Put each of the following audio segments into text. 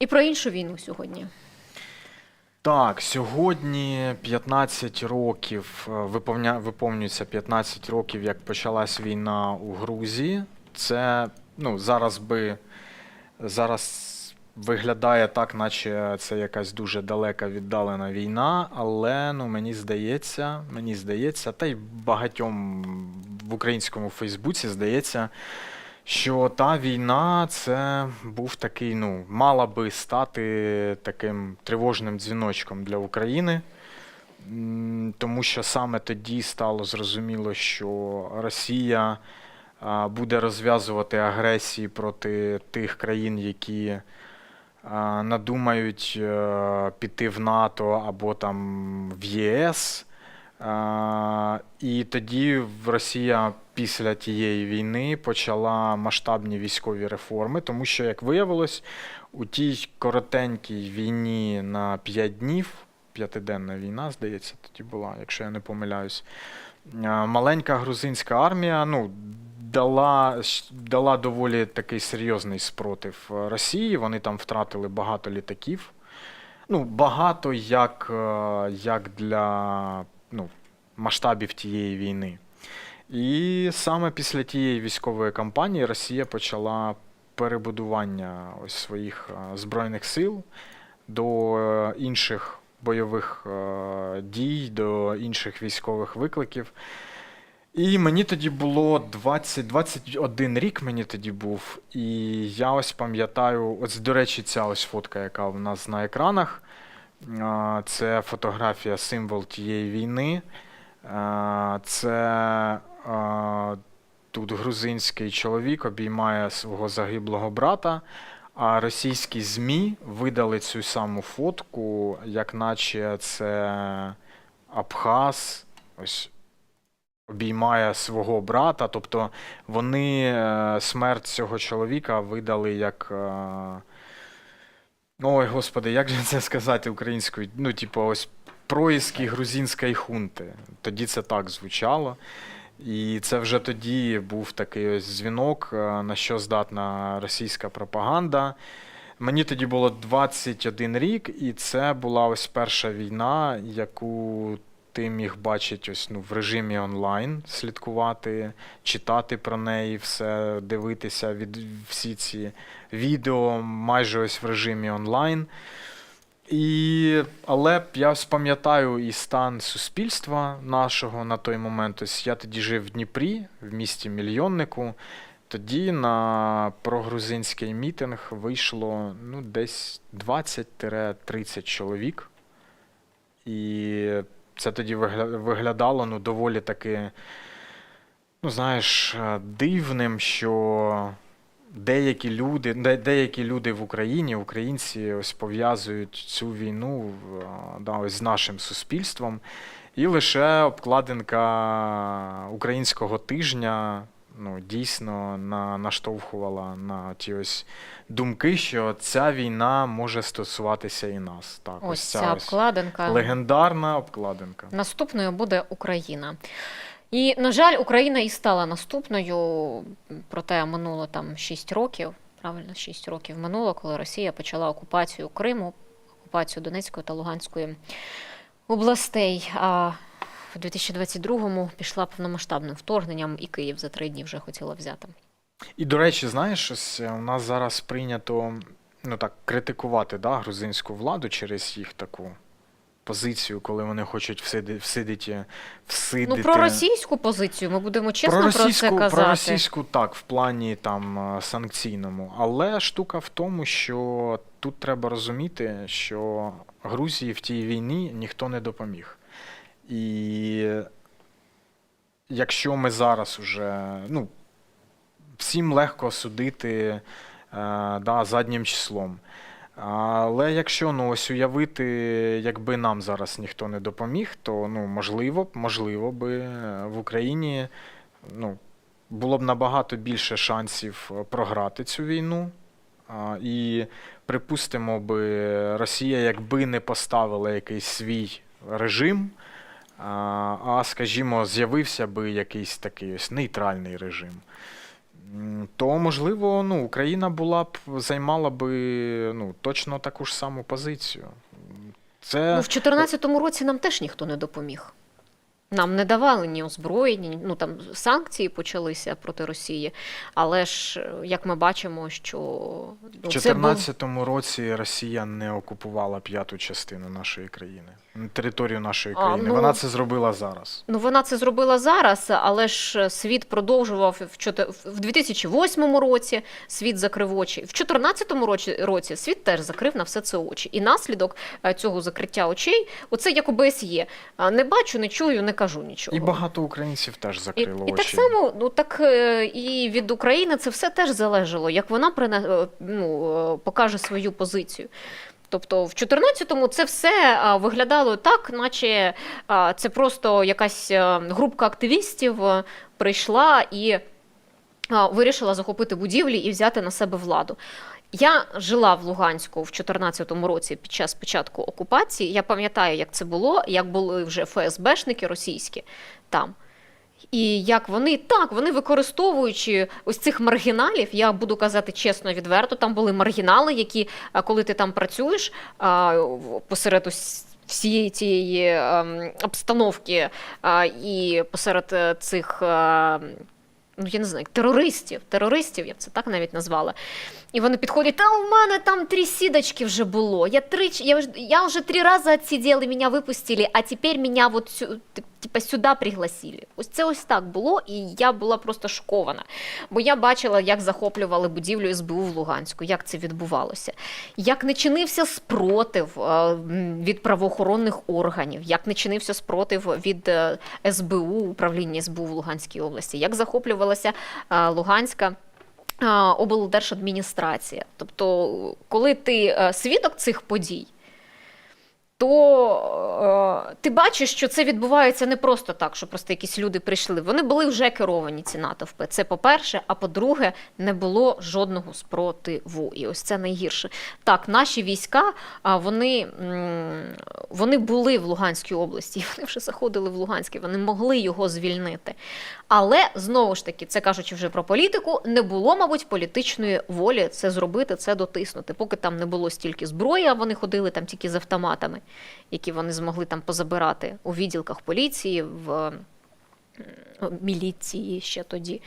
І про іншу війну сьогодні. Так, сьогодні 15 років, е, виповня, виповнюється 15 років, як почалась війна у Грузії. Це ну, зараз би зараз виглядає так, наче це якась дуже далека віддалена війна, але ну, мені здається, мені здається, та й багатьом в українському Фейсбуці здається, що та війна це був такий, ну, мала би стати таким тривожним дзвіночком для України. Тому що саме тоді стало зрозуміло, що Росія буде розв'язувати агресії проти тих країн, які надумають е, піти в НАТО або там в ЄС. І тоді Росія після тієї війни почала масштабні військові реформи, тому що, як виявилось, у тій коротенькій війні на 5 днів, п'ятиденна війна, здається, тоді була, якщо я не помиляюсь, маленька грузинська армія ну, дала, дала доволі такий серйозний спротив Росії. Вони там втратили багато літаків. Ну, багато як, е, як для ну, масштабів тієї війни. І саме після тієї військової кампанії Росія почала перебудування ось своїх е, збройних сил до е, інших бойових е, дій, до інших військових викликів. І мені тоді було 20, 21 рік мені тоді був. І я ось пам'ятаю, ось, до речі, ця ось фотка, яка в нас на екранах. Це фотографія, символ тієї війни. Це тут грузинський чоловік обіймає свого загиблого брата, а російські ЗМІ видали цю саму фотку, як наче це Абхаз. Ось обіймає свого брата. Тобто вони е, смерть цього чоловіка видали як. е, Ой, господи, як же це сказати українською? Ну, типу, ось проїски грузинської хунти. Тоді це так звучало. І це вже тоді був такий ось дзвінок, е, на що здатна російська пропаганда. Мені тоді було 21 рік, і це була ось перша війна, яку ти міг бачити ось, ну, в режимі онлайн, слідкувати, читати про неї, все, дивитися від всі ці відео майже ось в режимі онлайн. І, але я пам'ятаю і стан суспільства нашого на той момент. Ось я тоді жив в Дніпрі, в місті Мільйоннику. Тоді на прогрузинський мітинг вийшло ну, десь 20-30 чоловік. І це тоді виглядало ну, доволі таки, ну, знаєш, дивним, що деякі люди, де, деякі люди в Україні, українці, ось пов'язують цю війну е, да, ось з нашим суспільством. І лише обкладинка українського тижня ну, дійсно на, наштовхувала на ті ось думки, що ця війна може стосуватися і нас. Так, Ось ця обкладинка. легендарна обкладинка. Наступною буде Україна. І, на жаль, Україна і стала наступною, проте минуло там 6 років. Правильно, 6 років минуло, коли Росія почала окупацію Криму, окупацію Донецької та Луганської областей. А в 2022-му пішла повномасштабним вторгненням, і Київ за три дні вже хотіла взяти. І, до речі, знаєш, щось е, у нас зараз прийнято ну, так, критикувати да, грузинську владу через їх таку позицію, коли вони хочуть всиди, всидити, всидити. Ну, про російську позицію ми будемо чесно про про, це казати. Про російську так, в плані там е, санкційному. Але штука в тому, що тут треба розуміти, що Грузії в тій війні ніхто не допоміг. І якщо ми зараз уже, ну, всім легко судити е, да, заднім числом. Але якщо ну, ось уявити, якби нам зараз ніхто не допоміг, то ну, можливо, можливо би е, в Україні ну, було б набагато більше шансів е, програти цю війну. І припустимо би, Росія, якби не поставила якийсь свій режим, а скажімо, з'явився би якийсь такий ось нейтральний режим. То можливо, ну, Україна була б займала би ну, точно таку ж саму позицію. Це Ну, в 2014 році нам теж ніхто не допоміг. Нам не давали ні озброєння, ну там санкції почалися проти Росії. Але ж, е, як ми бачимо, що в ну, був 2014 році Росія не окупувала п'яту частину нашої країни, територію нашої А, країни. ну- Вона це зробила зараз. Ну, вона це зробила зараз, але ж світ продовжував в чотир- в 2008 році. Світ закрив очі. В 2014 році, році світ теж закрив на все це очі. І наслідок е, цього закриття очей, оце як ОБСЄ. А, Не бачу, не чую, не кажу нічого. І багато українців теж закрило і очі. так само, ну так е, і від України це все теж залежало, як вона е, ну, е, покаже свою позицію. Тобто в 14-му це все виглядало так, наче це просто якась е, групка активістів е, прийшла і вирішила захопити будівлі і взяти на себе владу. Я жила в Луганську в 2014 році під час початку окупації. Я пам'ятаю, як це було, як були вже ФСБшники російські там. І як вони так, вони використовуючи ось цих маргіналів, я буду казати чесно, відверто, там були маргінали, які, коли ти там працюєш посеред ось всієї цієї ем, обстановки і посеред е, цих. е, Ну, я не знаю, терористів, терористів, я б це так навіть назвала. І вони підходять, та у мене там три сідочки вже було. Я, три, я, я вже три рази відсиділи, мене випустили, а тепер мене вот сю, т- типа, сюди пригласили. Ось це ось так було, і я була просто шокована. Бо я бачила, як захоплювали будівлю СБУ в Луганську, як це відбувалося, як не чинився спротив е, від правоохоронних органів, як не чинився спротив від е, СБУ, управління СБУ в Луганській області, як захоплювалася е, Луганська. облдержадміністрація. Тобто, коли ти свідок цих подій, то е, ти бачиш, що це відбувається не просто так, що просто якісь люди прийшли. Вони були вже керовані ці натовпи. Це по-перше, а по-друге, не було жодного спротиву. І ось це найгірше. Так, наші війська, вони, вони були в Луганській області, вони вже заходили в Луганське, вони могли його звільнити. Але знову ж таки, це кажучи вже про політику, не було, мабуть, політичної волі це зробити, це дотиснути. Поки там не було стільки зброї, а вони ходили там тільки з автоматами, які вони змогли там позабирати у відділках поліції, в міліції ще тоді.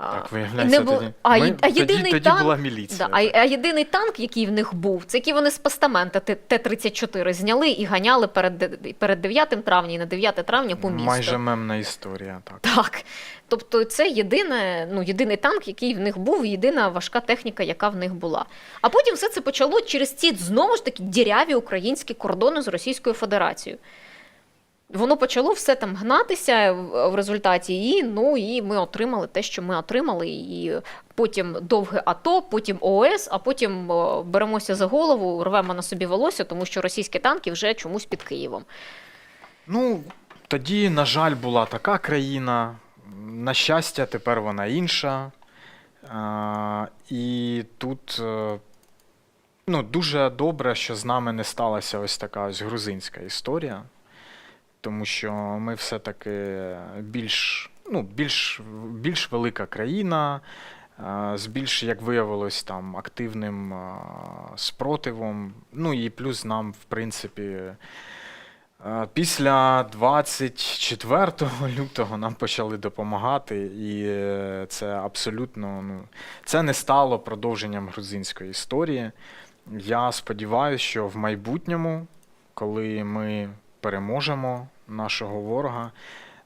А, Так, виявляється, не бу- тоді, а, ми, а єдиний тоді танк, була міліція. Да, а, а єдиний танк, який в них був, це який вони з постамента Т- Т-34 зняли і ганяли перед, перед 9 травня і на 9 травня по місту. Майже мемна історія, так. Так. Тобто це єдине, ну, єдиний танк, який в них був, єдина важка техніка, яка в них була. А потім все це почало через ці знову ж таки діряві українські кордони з Російською Федерацією. Воно почало все там гнатися в результаті, і ну і ми отримали те, що ми отримали. І потім довге АТО, потім ООС, а потім беремося за голову, рвемо на собі волосся, тому що російські танки вже чомусь під Києвом. Ну, тоді, на жаль, була така країна. На щастя, тепер вона інша. А, і тут е, ну, дуже добре, що з нами не сталася ось така ось грузинська історія. Тому що ми все-таки більш, ну, більш, більш велика країна, е, з більш, як виявилось, там, активним е, спротивом. Ну і плюс нам, в принципі, е, Після 24 лютого нам почали допомагати, і це абсолютно ну, це не стало продовженням грузинської історії. Я сподіваюся, що в майбутньому, коли ми переможемо нашого ворога,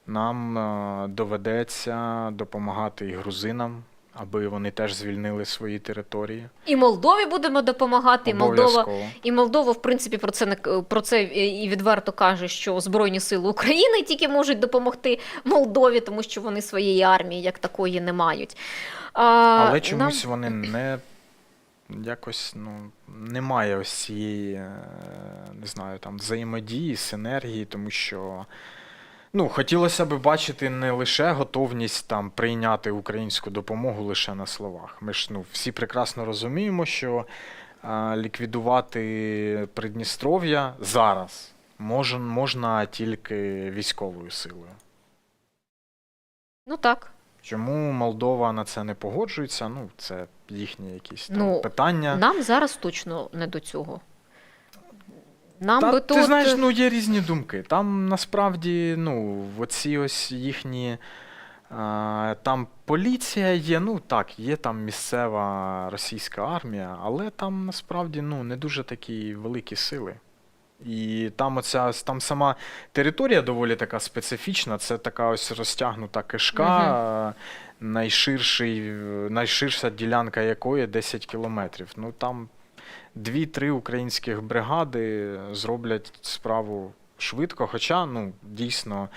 нам е, доведеться допомагати і грузинам, аби вони теж звільнили свої території. І Молдові будемо допомагати. і Молдова І Молдова, в принципі, про це про це і відверто каже, що Збройні сили України тільки можуть допомогти Молдові, тому що вони своєї армії як такої не мають. А, Але нам- чомусь вони не якось ну, немає ось цієї, е, не знаю, там взаємодії, синергії, тому що ну, хотілося б бачити не лише готовність там прийняти українську допомогу лише на словах. Ми ж ну, всі прекрасно розуміємо, що е, ліквідувати Придністров'я зараз можна, можна тільки військовою силою. Ну так. Чому Молдова на це не погоджується? Ну, це їхні якісь там Ну, питання. Нам зараз точно не до цього. Нам Та, би ти тут... знаєш, ну є різні думки. Там насправді, ну, оці ось їхні. А, там поліція є, ну так, є там місцева російська армія, але там насправді ну, не дуже такі великі сили. І там оця там сама територія доволі така специфічна. Це така ось розтягнута кишка, е, найширший, найширша ділянка якої 10 кілометрів. Ну там дві-три українських бригади зроблять справу швидко. Хоча, ну, дійсно,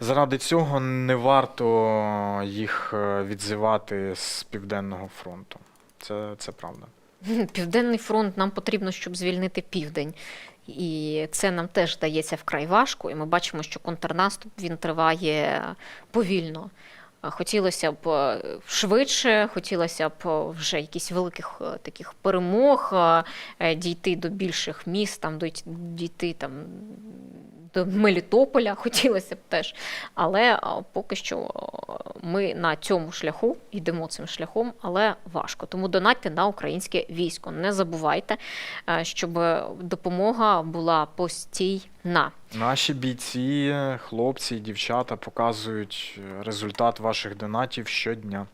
заради цього не варто їх е, відзивати з Південного фронту. Це, це правда. Південний фронт нам потрібно, щоб звільнити південь. І це нам теж дається вкрай важко. І ми бачимо, що контрнаступ він триває повільно. Хотілося б е, швидше, хотілося б е, вже якихось великих е, таких перемог, дійти до більших міст, там дійти там до Мелітополя, хотілося б теж. Але поки що ми на цьому шляху йдемо цим шляхом, але важко. Тому донатьте на українське військо. Не забувайте, щоб допомога була постійна. Наші бійці, хлопці і дівчата показують е, результат ваших донатів щодня.